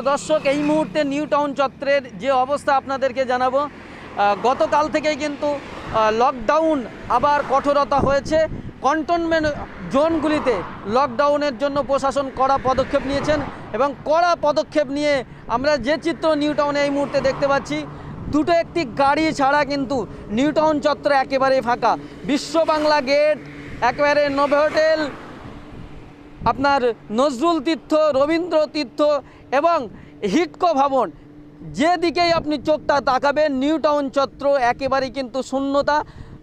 প্রিয় দর্শক, এই মুহূর্তে নিউ টাউন চত্বরের যে অবস্থা আপনাদেরকে জানাব গতকাল থেকেই কিন্তু লকডাউন আবার কঠোরতা হয়েছে। কন্টেনমেন্ট জোনগুলিতে লকডাউনের জন্য প্রশাসন কড়া পদক্ষেপ নিয়েছেন এবং কড়া পদক্ষেপ নিয়ে আমরা যে চিত্র নিউ টাউনে এই মুহূর্তে দেখতে পাচ্ছি, দুটো একটি গাড়ি ছাড়া কিন্তু নিউ টাউন চত্বর একেবারেই ফাঁকা। বিশ্ব বাংলা গেট, একেবারে নোভে হোটেল আপনার নজরুল তীর্থ, রবীন্দ্র তীর্থ এবং হিটকো ভবন। যেদিকেই আপনি চোখটা তাকাবেন, নিউ টাউন চত্র একেবারেই কিন্তু শূন্যতা।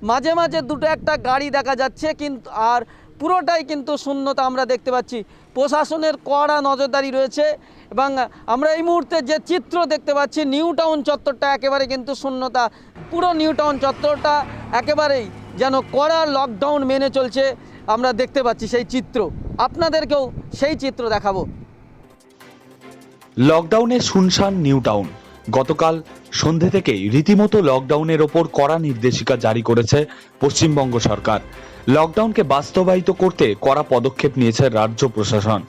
মাঝে মাঝে দুটো একটা গাড়ি দেখা যাচ্ছে কিন্তু আর পুরোটাই কিন্তু শূন্যতা আমরা দেখতে পাচ্ছি। প্রশাসনের কড়া নজরদারি রয়েছে এবং আমরা এই মুহূর্তে যে চিত্র দেখতে পাচ্ছি, নিউ টাউন চত্বরটা একেবারে কিন্তু শূন্যতা। পুরো নিউ টাউন চত্বরটা একেবারেই যেন কড়া লকডাউন মেনে চলছে, আমরা দেখতে পাচ্ছি সেই চিত্র। আপনাদেরকেও সেই চিত্র দেখাবো। লকডাউনে শুনশান, নিউ টাউন। গতকাল সন্ধে থেকেই রীতিমতো লকডাউনের ওপর কড়া নির্দেশিকা জারি করেছে পশ্চিমবঙ্গ সরকার। লকডাউনকে বাস্তবায়িত করতে কড়া পদক্ষেপ নিয়েছে রাজ্য প্রশাসন।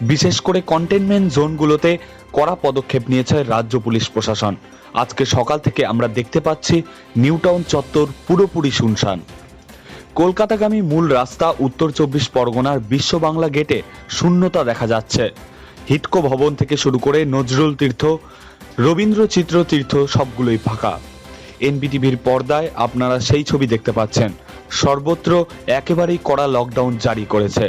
বিশেষ করে কন্টেনমেন্ট জোনগুলোতে কড়া পদক্ষেপ নিয়েছে রাজ্য পুলিশ প্রশাসন। আজকে সকাল থেকে আমরা দেখতে পাচ্ছি নিউটাউন চত্বর পুরোপুরি শুনশান। কলকাতাগামী মূল রাস্তা উত্তর চব্বিশ পরগনার বিশ্ব বাংলা গেটে শূন্যতা দেখা যাচ্ছে। হিটকো ভবন থেকে শুরু করে নজরুল তীর্থ, রবীন্দ্র চিত্র তীর্থ সবগুলোই ফাঁকা। এনবিটিভির পর্দায় আপনারা সেই ছবি দেখতে পাচ্ছেন। সর্বত্র একেবারেই কড়া লকডাউন জারি করেছে।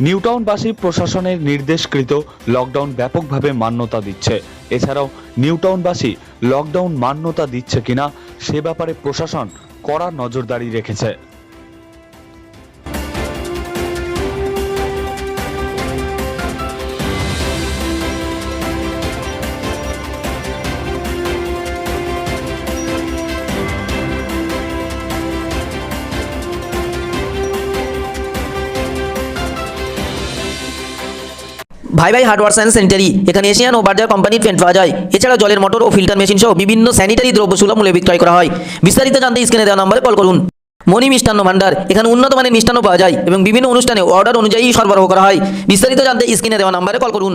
নিউটাউনবাসী প্রশাসনের নির্দেশকৃত লকডাউন ব্যাপকভাবে মান্যতা দিচ্ছে। এছাড়াও নিউটাউনবাসী লকডাউন মান্যতা দিচ্ছে কিনা সে ব্যাপারে প্রশাসন কড়া নজরদারি রেখেছে। ভাই ভাই হার্ডওয়ার অ্যান্ড স্যানিটারি এখানে এশিয়ান ও বার্জার কোম্পানির পেন্ট পাওয়া যায়। এছাড়া জলের মোটর ও ফিল্টার মেশিন সহ বিভিন্ন স্যানিটারি দ্রব্য সুলভ মূল্যে বিক্রয় করা হয়। বিস্তারিত জানতে স্ক্রিনে দেওয়া নম্বরে কল করুন। মণি মিষ্টান্ন ভান্ডার। এখানে উন্নত মানের মিষ্টান্ন পাওয়া যায় এবং বিভিন্ন অনুষ্ঠানে অর্ডার অনুযায়ী সরবরাহ করা হয়। বিস্তারিত জানতে স্ক্রিনে দেওয়া নম্বরে কল করুন।